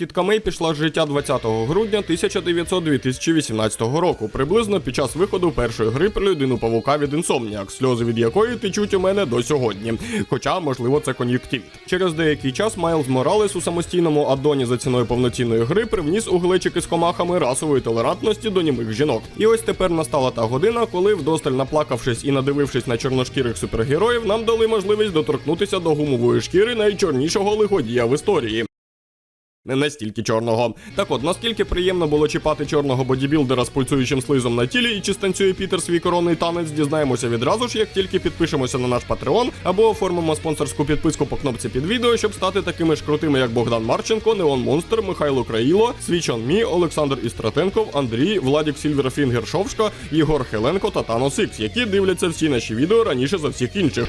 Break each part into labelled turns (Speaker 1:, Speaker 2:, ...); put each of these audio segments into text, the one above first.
Speaker 1: Тітка Мей пішла з життя 20 грудня 1900 2018 року, приблизно під час виходу першої гри про людину павука від Insomniac, сльози від якої течуть у мене до сьогодні. Хоча, можливо, це кон'юктивіт. Через деякий час Майлз Моралес у самостійному аддоні за ціною повноцінної гри привніс у глечики з комахами расової толерантності до німих жінок. І ось тепер настала та година, коли, вдосталь наплакавшись і надивившись на чорношкірих супергероїв, нам дали можливість доторкнутися до гумової шкіри найчорнішого лиходія в історії. Не настільки чорного. Так от, наскільки приємно було чіпати чорного бодібілдера з пульсуючим слизом на тілі і чи станцює Пітер свій коронний танець, дізнаємося відразу ж, як тільки підпишемося на наш Патреон або оформимо спонсорську підписку по кнопці під відео, щоб стати такими ж крутими, як Богдан Марченко, Неон Монстр, Михайло Країло, Свічон Мі, Олександр Істратенков, Андрій, Владік Сільверфінгер Шовшка, Єгор Хеленко та Танос Ікс, які дивляться всі наші відео раніше за всіх інших.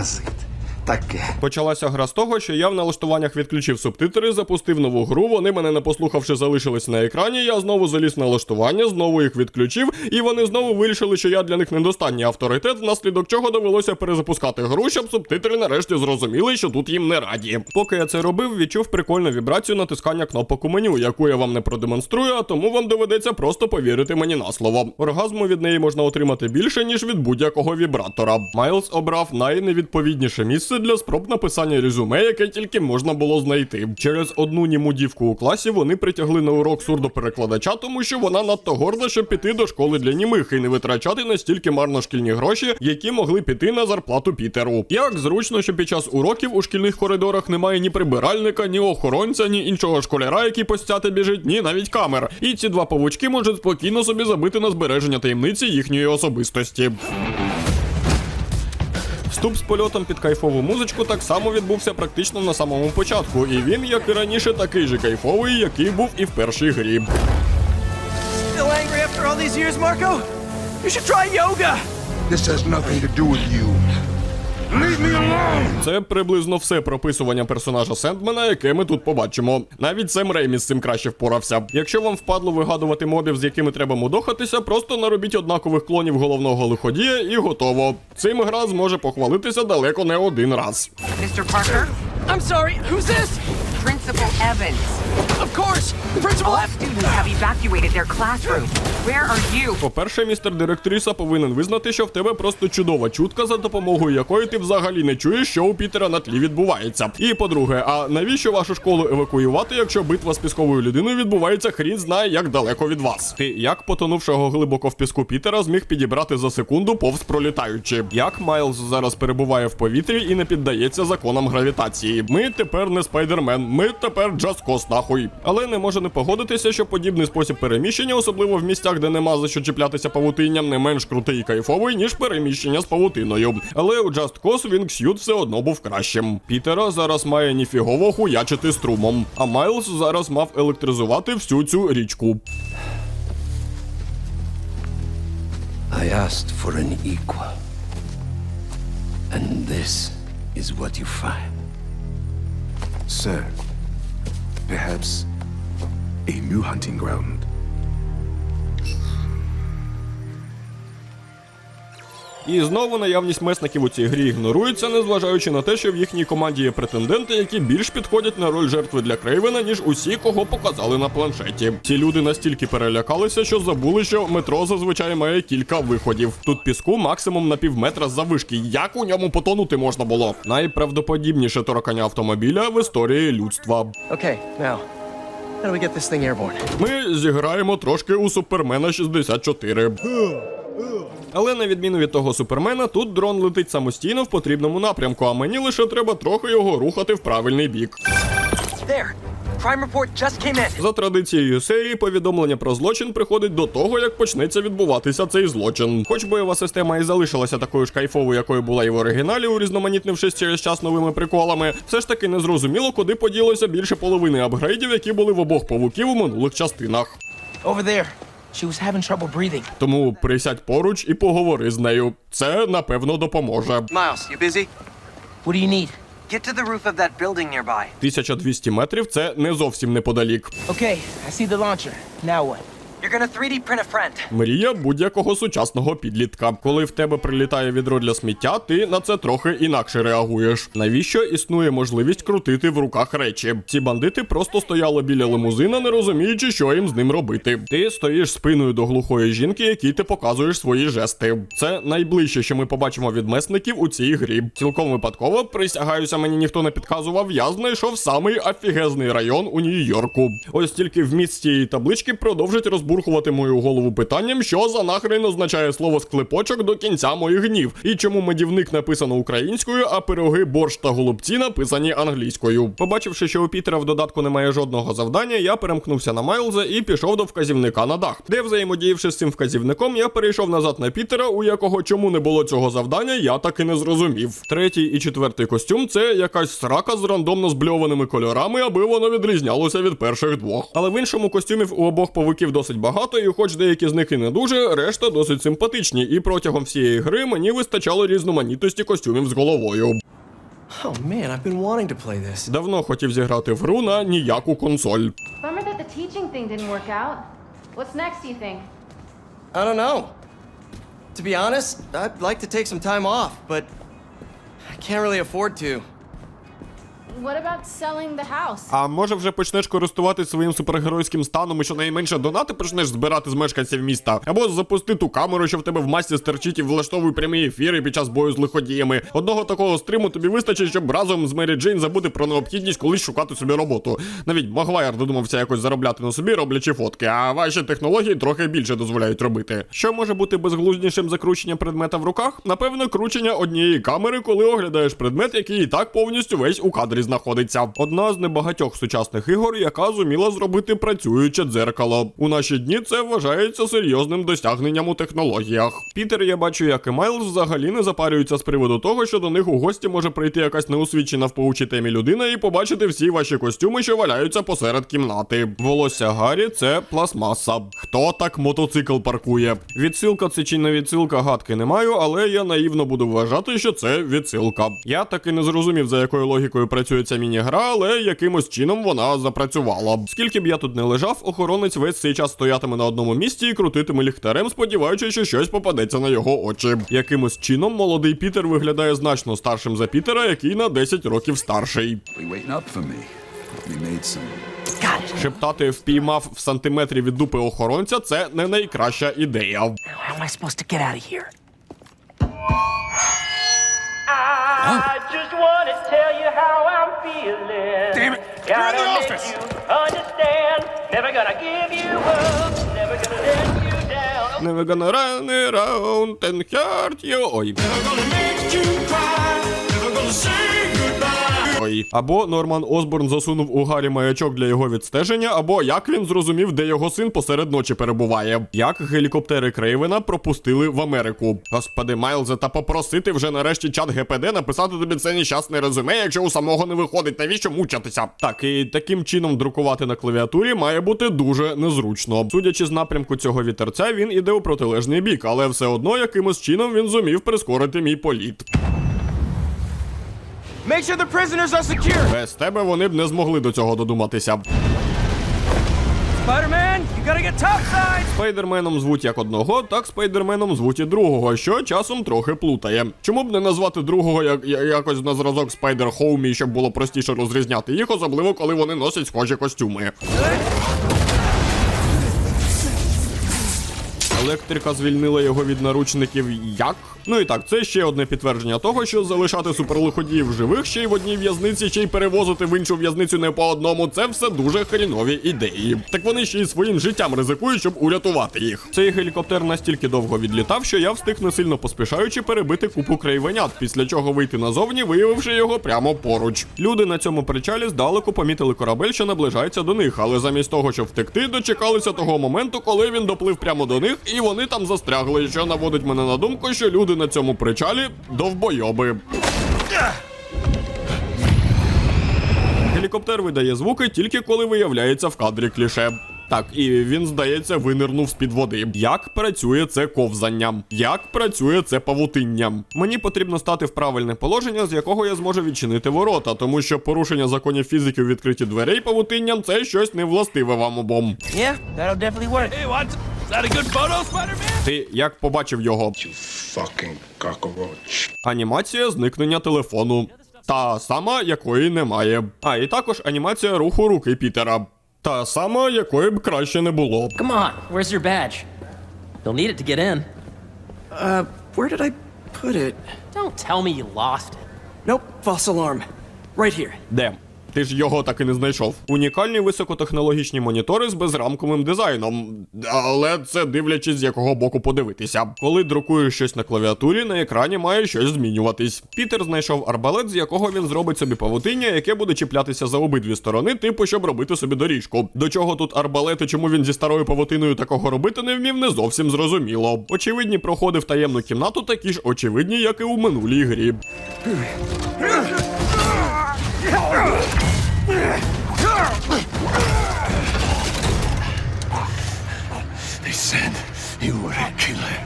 Speaker 2: Мене паразит. Таке.
Speaker 1: Почалася гра з того, що я в налаштуваннях відключив субтитри, запустив нову гру. Вони мене не послухавши, залишились на екрані. Я знову заліз в налаштування, знову їх відключив, і вони знову вирішили, що я для них недостатній авторитет, внаслідок чого довелося перезапускати гру, щоб субтитри нарешті зрозуміли, що тут їм не раді. Поки я це робив, відчув прикольну вібрацію натискання кнопок у меню, яку я вам не продемонструю, а тому вам доведеться просто повірити мені на слово. Оргазму від неї можна отримати більше, ніж від будь-якого вібратора. Майлз обрав найневідповідніше місце для спроб написання резюме, яке тільки можна було знайти. Через одну німу дівку у класі вони притягли на урок сурдоперекладача, тому що вона надто горда, щоб піти до школи для німих і не витрачати настільки марно шкільні гроші, які могли піти на зарплату Пітеру. Як зручно, що під час уроків у шкільних коридорах немає ні прибиральника, ні охоронця, ні іншого школяра, який постяти біжить, ні навіть камер. І ці два павучки можуть спокійно собі забити на збереження таємниці їхньої особистості. Вступ з польотом під кайфову музичку так само відбувся практично на самому початку, і він, як і раніше, такий же кайфовий, який був і в першій грі.
Speaker 3: This has nothing to do with you. Leave me alone!
Speaker 1: Це приблизно все прописування персонажа Сендмена, яке ми тут побачимо. Навіть Сем Реймі з цим краще впорався. Якщо вам впадло вигадувати мобів, з якими треба мудохатися, просто наробіть однакових клонів головного лиходія і готово. Цим гра зможе похвалитися далеко не один раз.
Speaker 4: Містер Паркер,
Speaker 5: I'm sorry, who's this?
Speaker 4: Principal Evans.
Speaker 5: Of course, Principal
Speaker 4: All students have evacuated their classroom. Where are you?
Speaker 1: По-перше, містер директриса повинен визнати, що в тебе просто чудова чутка, за допомогою якої ти взагалі не чуєш, що у Пітера на тлі відбувається. І по-друге, а навіщо вашу школу евакуювати, якщо битва з пісковою людиною відбувається хрін знає як далеко від вас? Ти як потонувшого глибоко в піску Пітера зміг підібрати за секунду повз пролітаючи? Як Майлз зараз перебуває в повітрі і не піддається законам гравітації? Ми тепер не спайдермен, ми тепер джаскос нахуй. Але не може не погодитися, що подібний спосіб переміщення, особливо в місцях, де нема за що чіплятися павутинням, не менш крутий і кайфовий, ніж переміщення з павутиною. Але у Just Cause Wingsuit все одно був кращим. Пітера зараз має ніфігово хуячити струмом, а Майлз зараз мав електризувати всю цю річку.
Speaker 6: I asked for an equal. And this is what you find.
Speaker 3: Sir, perhaps a new hunting ground.
Speaker 1: І знову наявність месників у цій грі ігнорується, незважаючи на те, що в їхній команді є претенденти, які більш підходять на роль жертви для Крейвена, ніж усі, кого показали на планшеті. Ці люди настільки перелякалися, що забули, що метро зазвичай має кілька виходів. Тут піску максимум на півметра заввишки. Як у ньому потонути можна було? Найправдоподібніше торкання автомобіля в історії людства.
Speaker 5: Okay, now, how do we get this thing airborne?
Speaker 1: Ми зіграємо трошки у Супермена 64. Але на відміну від того супермена, тут дрон летить самостійно в потрібному напрямку, а мені лише треба трохи його рухати в правильний бік.
Speaker 5: There. Crime report just came in.
Speaker 1: За традицією серії, повідомлення про злочин приходить до того, як почнеться відбуватися цей злочин. Хоч бойова система і залишилася такою ж кайфовою, якою була і в оригіналі, урізноманітнившись через час новими приколами, все ж таки не зрозуміло, куди поділося більше половини апгрейдів, які були в обох павуків у минулих частинах.
Speaker 5: Over there. She was having trouble breathing.
Speaker 1: Тому присядь поруч і поговори з нею. Це напевно допоможе.
Speaker 5: Miles, you busy? What do you need? Get to the roof of that building nearby.
Speaker 1: 1200 метрів це не зовсім неподалік.
Speaker 5: Okay, I see the launcher. Now what? You're gonna 3D print a friend.
Speaker 1: Мрія будь-якого сучасного підлітка. Коли в тебе прилітає відро для сміття, ти на це трохи інакше реагуєш. Навіщо існує можливість крутити в руках речі? Ці бандити просто стояли біля лимузина, не розуміючи, що їм з ним робити. Ти стоїш спиною до глухої жінки, якій ти показуєш свої жести. Це найближче, що ми побачимо від месників у цій грі. Цілком випадково присягаюся, мені ніхто не підказував. Я знайшов самий офігезний район у Нью-Йорку. Ось тільки вміст цієї таблички продовжить розбурхувати мою голову питанням, що за нахрен означає слово склепочок до кінця моїх гнів, і чому медівник написано українською, а пироги, борщ та голубці написані англійською. Побачивши, що у Пітера в додатку немає жодного завдання, я перемкнувся на Майлза і пішов до вказівника на дах, де, взаємодіявши з цим вказівником, я перейшов назад на Пітера, у якого чому не було цього завдання, я так і не зрозумів. Третій і четвертий костюм це якась срака з рандомно збльованими кольорами, аби воно відрізнялося від перших двох. Але в іншому костюмів у обох повиків досить багато, і хоч деякі з них і не дуже, решта досить симпатичні. І протягом всієї гри мені вистачало різноманітності костюмів з головою.
Speaker 5: Oh man, I've been wanting to play this.
Speaker 1: Давно хотів зіграти в гру на ніяку консоль.
Speaker 7: Bummer that the teaching thing didn't work out. What's next, do you think?
Speaker 5: I don't know. To be honest, I'd like to take some time off, but I can't really afford to.
Speaker 7: What about selling the house?
Speaker 1: А може вже почнеш користуватись своїм супергеройським станом і щонайменше донати почнеш збирати з мешканців міста, або запусти ту камеру, що в тебе в масці стерчить і влаштовуй прямі ефіри під час бою з лиходіями. Одного такого стриму тобі вистачить, щоб разом з Мері Джейн забути про необхідність колись шукати собі роботу. Навіть Магуайр додумався якось заробляти на собі, роблячи фотки, а ваші технології трохи більше дозволяють робити. Що може бути безглуздішим за кручення предмета в руках? Напевно, кручення однієї камери, коли оглядаєш предмет, який і так повністю весь у кадрі знаходиться. Одна з небагатьох сучасних ігор, яка зуміла зробити працююче дзеркало. У наші дні це вважається серйозним досягненням у технологіях. Пітер, я бачу, як і Майлз взагалі не запарюються з приводу того, що до них у гості може прийти якась неосвічена в паучій темі людина і побачити всі ваші костюми, що валяються посеред кімнати. Волосся Гаррі це пластмаса. Хто так мотоцикл паркує? Відсилка це чи не відсилка, гадки не маю, але я наївно буду вважати, що це відсилка. Я таки не зрозумів, за якою логікою працює ця міні-гра, але якимось чином вона запрацювала. Скільки б я тут не лежав, охоронець весь цей час стоятиме на одному місці і крутитиме ліхтарем, сподіваючись, що щось попадеться на його очі. Якимось чином молодий Пітер виглядає значно старшим за Пітера, який на 10 років старший. Шептати впіймав в сантиметрі від дупи охоронця це не найкраща ідея.
Speaker 5: Now, how am I supposed to get out of here?
Speaker 8: I just want to tell you how I'm feeling.
Speaker 2: Damn it,
Speaker 8: Gotta
Speaker 2: you're in the
Speaker 8: make
Speaker 2: office.
Speaker 8: you understand. Never gonna give you up. Never gonna let you down.
Speaker 1: Never gonna run around and hurt you. Ой. Ой. Або Норман Осборн засунув у Гаррі маячок для його відстеження, або як він зрозумів, де його син посеред ночі перебуває. Як гелікоптери Крейвена пропустили в Америку. Господи, Майлзе, та попросити вже нарешті чат ГПД написати тобі це нещасне резюме, якщо у самого не виходить, навіщо мучатися? Так, і таким чином друкувати на клавіатурі має бути дуже незручно. Судячи з напрямку цього вітерця, він іде у протилежний бік, але все одно якимось чином він зумів прискорити мій політ.
Speaker 5: Make sure the prisoners are secure.
Speaker 1: Без тебе вони б не змогли до цього додуматися.
Speaker 5: Spider-Man, you gotta get topside.
Speaker 1: Спайдерменом звуть як одного, так спайдерменом звуть і другого, що часом трохи плутає. Чому б не назвати другого як я- якось на зразок Спайдер Хоумі, щоб було простіше розрізняти їх, особливо коли вони носять схожі костюми. Електрика звільнила його від наручників як? Ну і так, це ще одне підтвердження того, що залишати суперлиходіїв живих ще й в одній в'язниці, ще й перевозити в іншу в'язницю не по одному. Це все дуже хрінові ідеї. Так вони ще й своїм життям ризикують, щоб урятувати їх. Цей гелікоптер настільки довго відлітав, що я встиг не сильно поспішаючи перебити купу крейвенят, після чого вийти назовні, виявивши його прямо поруч. Люди на цьому причалі здалеку помітили корабель, що наближається до них, але замість того, щоб втекти, дочекалися того моменту, коли він доплив прямо до них, і вони там застрягли, що наводить мене на думку, що люди на цьому причалі довбойоби. Гелікоптер видає звуки тільки коли виявляється в кадрі кліше. Так, і він, здається, винирнув з-під води. Як працює це ковзанням? Як працює це павутинням? Мені потрібно стати в правильне положення, з якого я зможу відчинити ворота, тому що порушення законів фізики у відкриті дверей павутинням це щось невластиве вам обом.
Speaker 8: Yeah, that'll definitely work. Hey, what? Is that a good photo, Spider-Man?
Speaker 1: Ти як побачив його?
Speaker 3: You fucking cockroach.
Speaker 1: Анімація зникнення телефону. Та сама, якої немає. А і також анімація руху руки Пітера. Та сама, якої б краще не було.
Speaker 9: Come on, where's your badge? You'll need it to get in.
Speaker 5: Uh, where did I put it?
Speaker 9: Don't tell me you lost it.
Speaker 5: Nope, false alarm. Right here.
Speaker 1: Де? Ти ж його так і не знайшов. Унікальні високотехнологічні монітори з безрамковим дизайном. Але це дивлячись, з якого боку подивитися. Коли друкуєш щось на клавіатурі, на екрані має щось змінюватись. Пітер знайшов арбалет, з якого він зробить собі павутиння, яке буде чіплятися за обидві сторони, типу, щоб робити собі доріжку. До чого тут арбалет і чому він зі старою павутиною такого робити не вмів, не зовсім зрозуміло. Очевидні проходи в таємну кімнату такі ж очевидні, як і у минулій грі.
Speaker 6: They said you were a killer.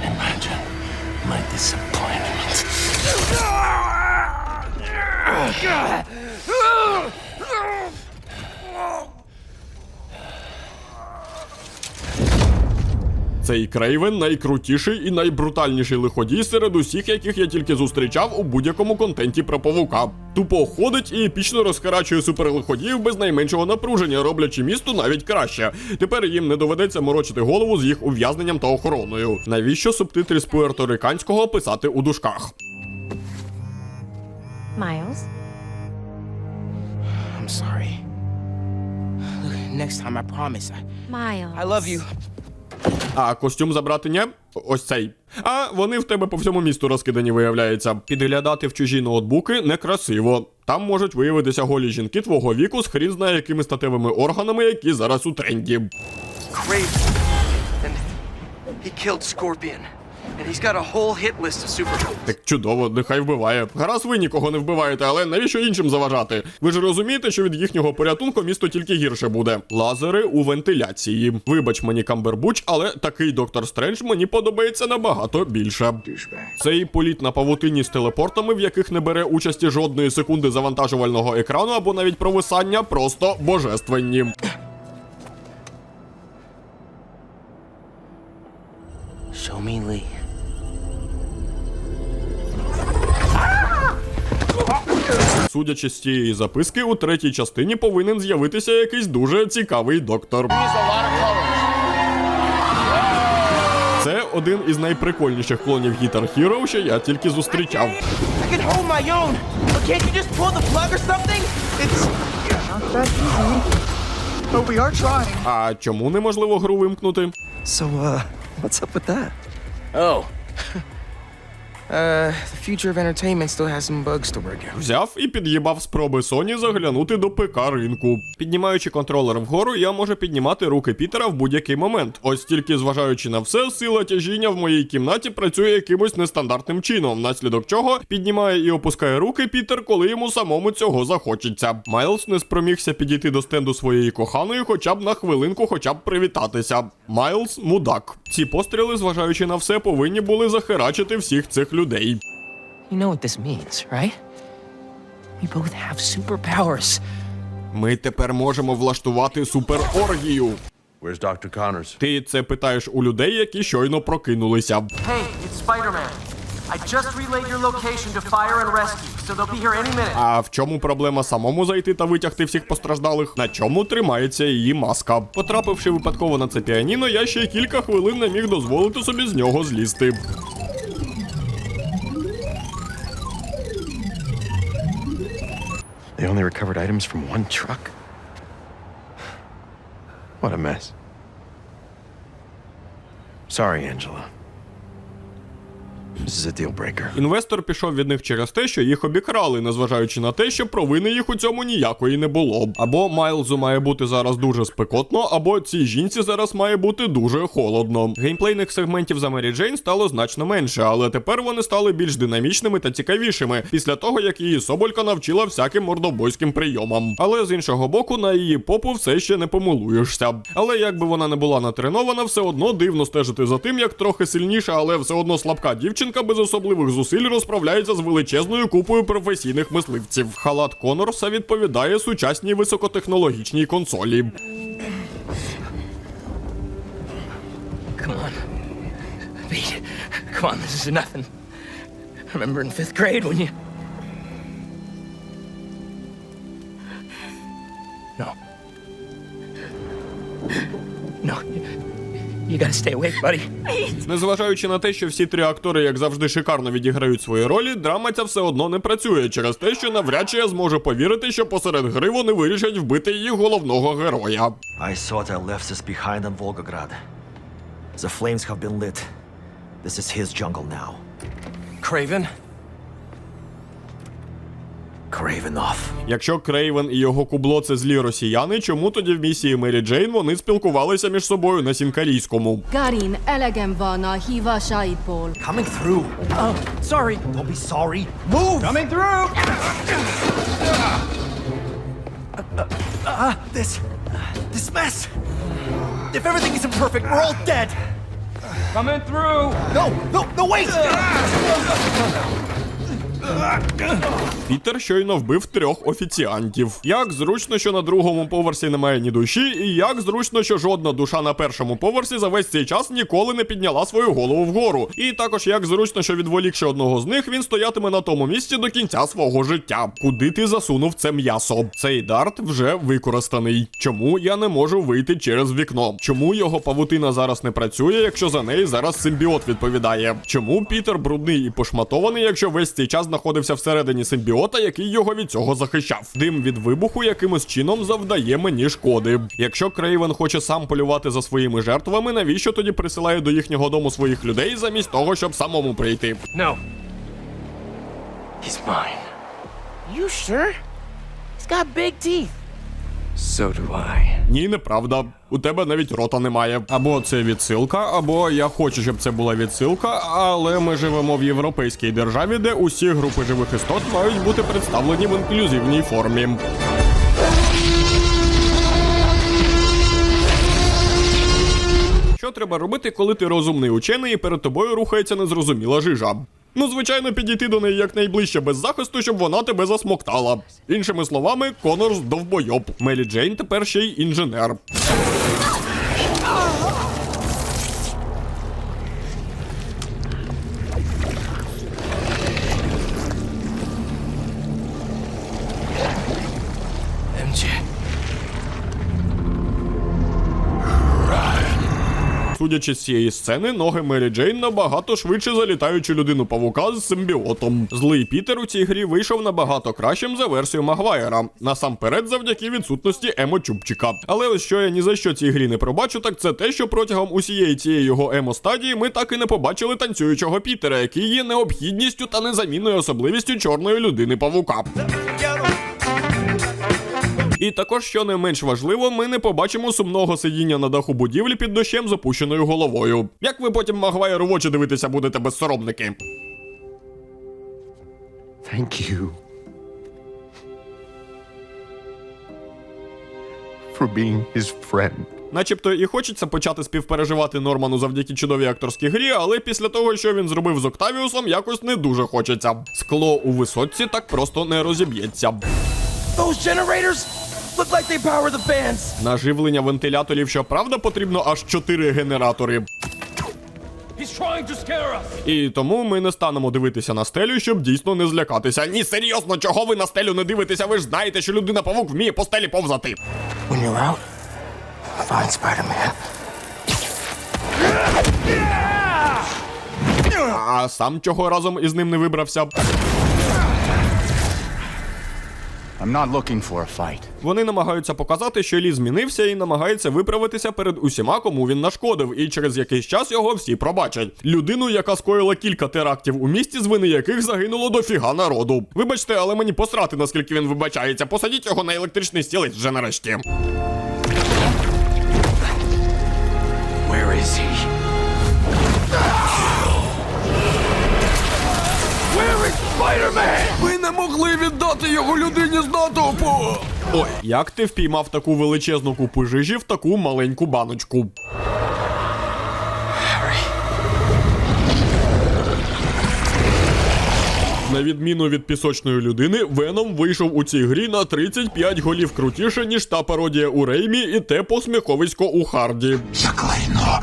Speaker 6: Imagine my disappointment.
Speaker 1: Цей Крейвен найкрутіший і найбрутальніший лиходій серед усіх, яких я тільки зустрічав у будь-якому контенті про павука. Тупо ходить і епічно розхарачує суперлиходіїв без найменшого напруження, роблячи місту навіть краще. Тепер їм не доведеться морочити голову з їх ув'язненням та охороною. Навіщо субтитри з пуерториканського писати у дужках?
Speaker 7: Miles?
Speaker 8: I'm sorry. Look, next time I promise. I,
Speaker 7: Miles.
Speaker 8: I love you.
Speaker 1: А костюм забрати ні? Ось цей. А вони в тебе по всьому місту розкидані, виявляється. Підглядати в чужі ноутбуки некрасиво. Там можуть виявитися голі жінки твого віку з хрін знає якими статевими органами, які зараз у тренді.
Speaker 5: Craven. And he killed Scorpion.
Speaker 1: Так чудово, нехай вбиває. Гаразд ви нікого не вбиваєте, але навіщо іншим заважати? Ви ж розумієте, що від їхнього порятунку місто тільки гірше буде. Лазери у вентиляції. Вибач мені Камбербуч, але такий доктор Стрендж мені подобається набагато більше. Цей політ на павутині з телепортами, в яких не бере участі жодної секунди завантажувального екрану або навіть провисання, просто божественні.
Speaker 8: Show me Lee.
Speaker 1: Судячи з цієї записки, у третій частині повинен з'явитися якийсь дуже цікавий доктор. Це один із найприкольніших клонів Guitar Hero, що я тільки зустрічав. А чому неможливо гру вимкнути?
Speaker 5: So, uh, what's up with that?
Speaker 8: Oh. Uh, the future of entertainment still has some bugs to work out.
Speaker 1: Взяв і під'їбав спроби Sony заглянути до ПК ринку. Піднімаючи контролер вгору, я можу піднімати руки Пітера в будь-який момент. Ось тільки зважаючи на все, сила тяжіння в моїй кімнаті працює якимось нестандартним чином, внаслідок чого піднімає і опускає руки Пітер, коли йому самому цього захочеться. Майлз не спромігся підійти до стенду своєї коханої, хоча б на хвилинку, хоча б привітатися. Майлз мудак. Ці постріли, зважаючи на все, повинні були захерачити всіх цих людей.
Speaker 9: You know what this means, right? We both have superpowers.
Speaker 1: Ми тепер можемо влаштувати супероргію.
Speaker 6: Where's Dr. Connors?
Speaker 1: Ти це питаєш у людей, які щойно прокинулися.
Speaker 10: Hey, it's Spider-Man. I just relayed your location to fire and rescue, so they'll be here any minute.
Speaker 1: А в чому проблема самому зайти та витягти всіх постраждалих? На чому тримається її маска? Потрапивши випадково на це піаніно, я ще кілька хвилин не міг дозволити собі з нього злізти.
Speaker 6: They only recovered items from one truck? What a mess. Sorry, Angela.
Speaker 1: Інвестор пішов від них через те, що їх обікрали, незважаючи на те, що провини їх у цьому ніякої не було. Або Майлзу має бути зараз дуже спекотно, або цій жінці зараз має бути дуже холодно. Геймплейних сегментів за Мері Джейн стало значно менше, але тепер вони стали більш динамічними та цікавішими після того, як її Соболька навчила всяким мордобойським прийомам. Але з іншого боку, на її попу все ще не помилуєшся. Але якби вона не була натренована, все одно дивно стежити за тим, як трохи сильніша, але все одно слабка дівчинка без особливих зусиль розправляється з величезною купою професійних мисливців. Халат Конорса відповідає сучасній високотехнологічній консолі.
Speaker 9: Come on. Pete, come on, this is nothing. Remember in fifth grade when you. You gotta stay awake, buddy.
Speaker 1: Незважаючи на те, що всі три актори, як завжди, шикарно відіграють свої ролі, драма ця все одно не працює через те, що навряд чи я зможу повірити, що посеред гри вони вирішать вбити її головного героя.
Speaker 11: I thought I left this behind on Volgograd. The flames have been lit. This is his jungle now.
Speaker 5: Craven?
Speaker 11: Cravenov.
Speaker 1: Якщо Крейвен і його кубло це злі росіяни, чому тоді в місії Мері Джейн вони спілкувалися між собою на сінкалійському?
Speaker 12: Garin, elegem van a hívásaidból.
Speaker 11: Coming through. Oh, sorry. Don't be sorry. Move! Coming through! Uh, this. This mess. If everything isn't perfect, we're all dead.
Speaker 8: Coming through!
Speaker 11: No, no, no, wait!
Speaker 1: Пітер щойно вбив трьох офіціантів. Як зручно, що на другому поверсі немає ні душі, і як зручно, що жодна душа на першому поверсі за весь цей час ніколи не підняла свою голову вгору. І також як зручно, що відволікши одного з них, він стоятиме на тому місці до кінця свого життя. Куди ти засунув це м'ясо? Цей дарт вже використаний. Чому я не можу вийти через вікно? Чому його павутина зараз не працює, якщо за неї зараз симбіот відповідає? Чому Пітер брудний і пошматований, якщо весь цей час знаходився всередині симбіота, який його від цього захищав? Дим від вибуху якимось чином завдає мені шкоди. Якщо Крейвен хоче сам полювати за своїми жертвами, навіщо тоді присилає до їхнього дому своїх людей замість того, щоб самому прийти?
Speaker 9: No. He's mine. You sure? He's got big teeth.
Speaker 5: So do I.
Speaker 1: Ні, неправда. У тебе навіть рота немає. Або це відсилка, або я хочу, щоб це була відсилка, але ми живемо в європейській державі, де усі групи живих істот мають бути представлені в інклюзивній формі. Що треба робити, коли ти розумний учений і перед тобою рухається незрозуміла жижа? Ну, звичайно, підійти до неї якнайближче без захисту, щоб вона тебе засмоктала. Іншими словами, Конорс довбойоб. Мелі Джейн тепер ще й інженер. Судячи з цієї сцени, ноги Мері Джейн набагато швидше залітаючи людину павука з симбіотом. Злий Пітер у цій грі вийшов набагато кращим за версію Магуайра. Насамперед, завдяки відсутності емо чубчика. Але ось що я ні за що цій грі не пробачу, так це те, що протягом усієї цієї його емо стадії ми так і не побачили танцюючого Пітера, який є необхідністю та незамінною особливістю чорної людини павука. І також, що не менш важливо, ми не побачимо сумного сидіння на даху будівлі під дощем з опущеною головою. Як ви потім Магуайру в очі дивитися будете безсоромники?
Speaker 3: Thank you. For being his friend.
Speaker 1: Начебто і хочеться почати співпереживати Норману завдяки чудовій акторській грі, але після того, що він зробив з Октавіусом, якось не дуже хочеться. Скло у висотці так просто не розіб'ється.
Speaker 11: Those generators look like they power the fans.
Speaker 1: На живлення вентиляторів, щоправда, потрібно аж 4 генератори.
Speaker 8: He's trying to scare us!
Speaker 1: І тому ми не станемо дивитися на стелю, щоб дійсно не злякатися. Ні, серйозно, чого ви на стелю не дивитеся? Ви ж знаєте, що людина павук вміє по стелі повзати.
Speaker 9: When you're out, find Spider-Man.
Speaker 1: А сам чого разом із ним не вибрався.
Speaker 3: I'm not looking for a fight.
Speaker 1: Вони намагаються показати, що Лі змінився і намагається виправитися перед усіма, кому він нашкодив, і через якийсь час його всі пробачать. Людину, яка скоїла кілька терактів у місті, з вини яких загинуло дофіга народу. Вибачте, але мені посрати, наскільки він вибачається. Посадіть його на електричний стілець вже нарешті.
Speaker 6: Where is he? Where is Spider-Man?
Speaker 1: Могли віддати його людині з натовпу! Ой, як ти впіймав таку величезну купу жижі в таку маленьку баночку? На відміну від пісочної людини, Веном вийшов у цій грі на 35 голів крутіше, ніж та пародія у Реймі і те посміховисько у Харді.
Speaker 2: Заклейно.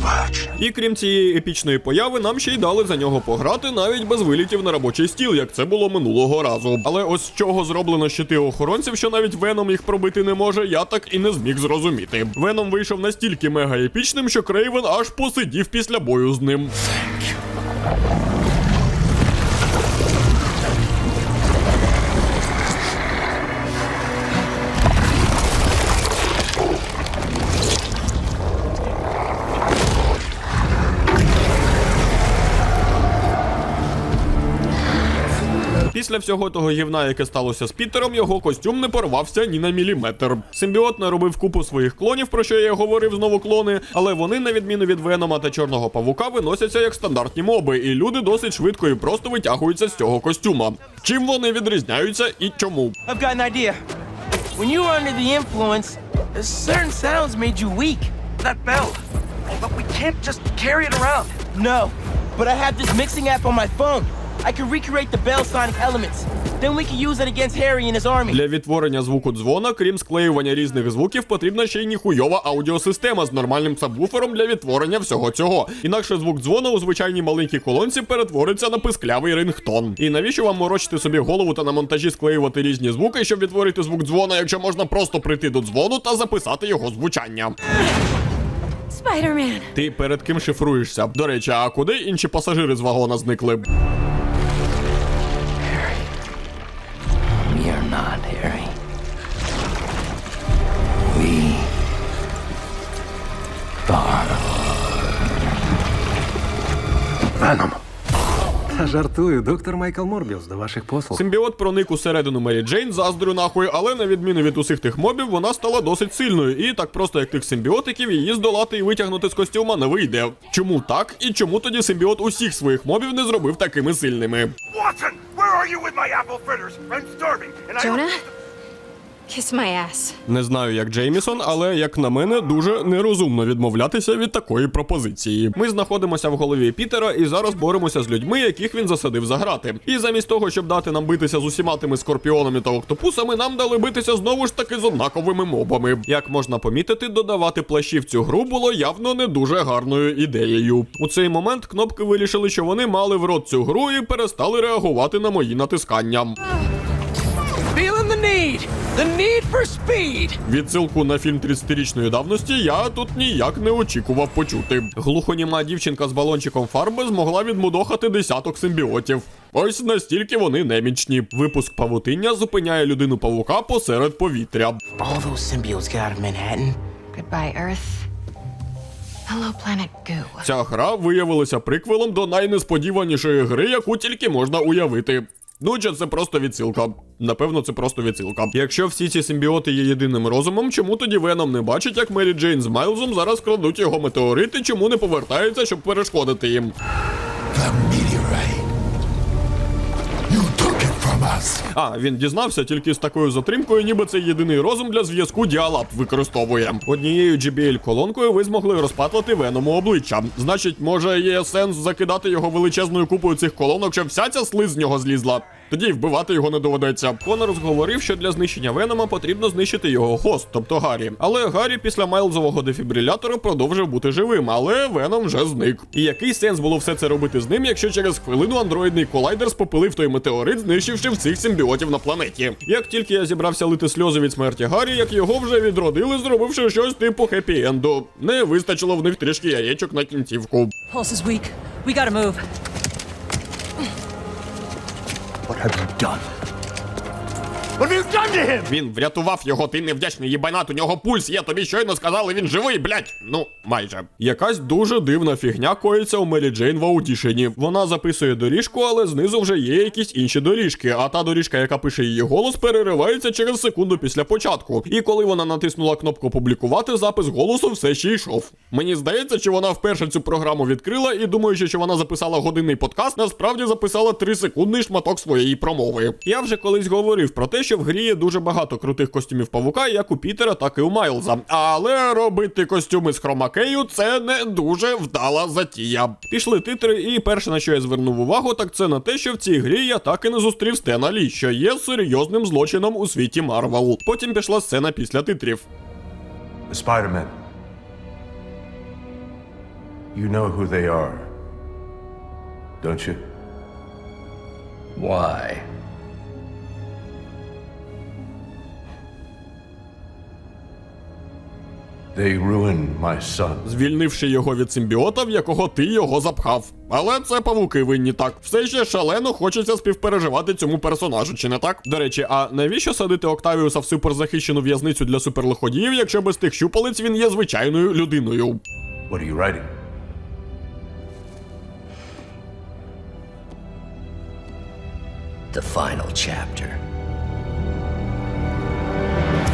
Speaker 2: Собаче.
Speaker 1: І крім цієї епічної появи, нам ще й дали за нього пограти навіть без вилітів на робочий стіл, як це було минулого разу. Але ось з чого зроблено щити охоронців, що навіть Веном їх пробити не може, я так і не зміг зрозуміти. Веном вийшов настільки мега епічним, що Крейвен аж посидів після бою з ним. Після всього того гівна, яке сталося з Пітером, його костюм не порвався ні на міліметр. Симбіот наробив купу своїх клонів, про що я говорив знову клони, але вони, на відміну від Венома та Чорного павука, виносяться як стандартні моби, і люди досить швидко і просто витягуються з цього костюма. Чим вони відрізняються і чому?
Speaker 9: I've got an idea. When you were under the influence, certain sounds made you but I have this mixing app on my phone. I can recreate the bell sonic elements. Then we can use it against Harry and his army.
Speaker 1: Для відтворення звуку дзвона, крім склеювання різних звуків, потрібна ще й ніхуйова аудіосистема з нормальним сабвуфером для відтворення всього цього. Інакше звук дзвона у звичайній маленькій колонці перетвориться на писклявий рингтон. І навіщо вам морочити собі голову та на монтажі склеювати різні звуки, щоб відтворити звук дзвона, якщо можна просто прийти до дзвону та записати його звучання?
Speaker 7: Spider-Man.
Speaker 1: Ти перед ким шифруєшся? До речі, а куди інші пасажири з вагона зникли?
Speaker 2: Веном.
Speaker 6: Жартую, доктор Майкл Морбіус, до ваших послуг.
Speaker 1: Симбіот проник усередину Мері Джейн, заздрю нахуй, але на відміну від усіх тих мобів, вона стала досить сильною, і так просто як тих симбіотиків, її здолати і витягнути з костюма не вийде. Чому так? І чому тоді симбіот усіх своїх мобів не зробив такими сильними?
Speaker 3: Watson, where are you with my apple fritters? I'm starving, and I
Speaker 7: Jonah? Kiss my ass.
Speaker 1: Не знаю, як Джеймісон, але як на мене, дуже нерозумно відмовлятися від такої пропозиції. Ми знаходимося в голові Пітера і зараз боремося з людьми, яких він засадив за грати. І замість того, щоб дати нам битися з усіма тими скорпіонами та октопусами, нам дали битися знову ж таки з однаковими мобами. Як можна помітити, додавати плащі в цю гру було явно не дуже гарною ідеєю. У цей момент кнопки вирішили, що вони мали в рот цю гру і перестали реагувати на мої натискання.
Speaker 9: Need. The need for speed.
Speaker 1: Відсилку на фільм 30-річної давності я тут ніяк не очікував почути. Глухоніма дівчинка з балончиком фарби змогла відмудохати десяток симбіотів. Ось настільки вони немічні. Випуск павутиння зупиняє людину павука посеред повітря.
Speaker 9: All those symbiotes get out of Manhattan.
Speaker 7: Goodbye, Earth. Hello, planet Goo.
Speaker 1: Ця гра виявилася приквелом до найнесподіванішої гри, яку тільки можна уявити. Ну, чи це просто відсилка? Напевно, це просто відсилка. Якщо всі ці симбіоти є єдиним розумом, чому тоді Веном не бачить, як Мері Джейн з Майлзом зараз крадуть його метеорити, чому не повертається, щоб перешкодити їм?
Speaker 2: It.
Speaker 1: А, він дізнався тільки з такою затримкою, ніби це єдиний розум для зв'язку діалаб використовує. Однією JBL-колонкою ви змогли розпатлати веному обличчя. Значить, може є сенс закидати його величезною купою цих колонок, щоб вся ця слиз з нього злізла. Тоді вбивати його не доведеться. Конор зговорив, що для знищення Венома потрібно знищити його хост, тобто Гаррі. Але Гаррі після Майлзового дефібрилятора продовжив бути живим, але Веном вже зник. І який сенс було все це робити з ним, якщо через хвилину андроїдний колайдер спопилив той метеорит, знищивши всіх симбіотів на планеті. Як тільки я зібрався лити сльози від смерті Гаррі, як його вже відродили, зробивши щось типу хеппі-енду. Не вистачило в них трішки яєчок на кінцівку.
Speaker 4: Pulse is weak. We gotta move.
Speaker 11: What have you done? What have you done to him?
Speaker 1: Він врятував його, ти невдячний їбанат, у нього пульс є, тобі щойно сказали, він живий, блять. Ну, майже. Якась дуже дивна фігня коїться у Мері Джейн в аудішені. Вона записує доріжку, але знизу вже є якісь інші доріжки, а та доріжка, яка пише її голос, переривається через секунду після початку. І коли вона натиснула кнопку опублікувати, запис голосу все ще йшов. Мені здається, чи вона вперше цю програму відкрила і думаючи, що вона записала годинний подкаст, насправді записала 3 секундний шматок своєї промови. Я вже колись говорив про те, що в грі є дуже багато крутих костюмів павука, як у Пітера, так і у Майлза. Але робити костюми з хромакею це не дуже вдала затія. Пішли титри, і перше на що я звернув увагу, так це на те, що в цій грі я так і не зустрів Стена Лі, що є серйозним злочином у світі Марвел. Потім пішла сцена після титрів.
Speaker 3: Spider-Men. You know who they are, don't you?
Speaker 6: Why?
Speaker 3: They ruined my son.
Speaker 1: звільнивши його від симбіота, в якого ти його запхав. Але це павуки винні так. Все ще шалено хочеться співпереживати цьому персонажу, чи не так? До речі, а навіщо садити Октавіуса в суперзахищену в'язницю для суперлиходіїв, якщо без тих щупалець він є звичайною людиною?
Speaker 3: What are you writing?
Speaker 6: The final chapter.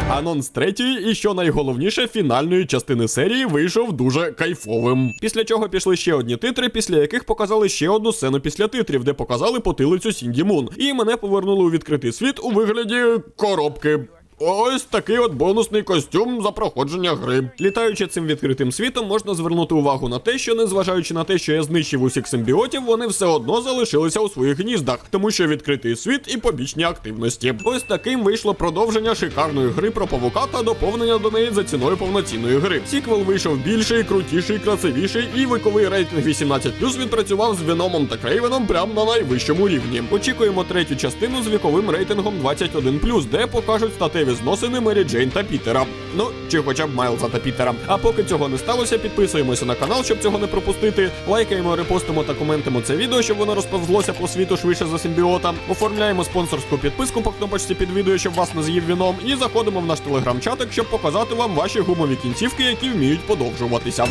Speaker 1: Анонс третьої і що найголовніше фінальної частини серії вийшов дуже кайфовим. Після чого пішли ще одні титри, після яких показали ще одну сцену після титрів, де показали потилицю Сінді Мун. І мене повернули у відкритий світ у вигляді коробки. Ось такий от бонусний костюм за проходження гри. Літаючи цим відкритим світом, можна звернути увагу на те, що незважаючи на те, що я знищив усіх симбіотів, вони все одно залишилися у своїх гніздах, тому що відкритий світ і побічні активності. Ось таким вийшло продовження шикарної гри про павука та доповнення до неї за ціною повноцінної гри. Сіквел вийшов більший, крутіший, красивіший, і віковий рейтинг 18+, відпрацював з Веномом та Крейвеном прямо на найвищому рівні. Очікуємо третю частину з віковим рейтингом 21+, де покажуть статеві зносини Мері Джейн та Пітера. Ну, чи хоча б Майлза та Пітера. А поки цього не сталося, підписуємося на канал, щоб цього не пропустити. Лайкаємо, репостимо та коментимо це відео, щоб воно розповзлося по світу швидше за симбіота. Оформляємо спонсорську підписку по кнопочці під відео, щоб вас не з'їв віном. І заходимо в наш телеграм-чатик, щоб показати вам ваші гумові кінцівки, які вміють подовжуватися.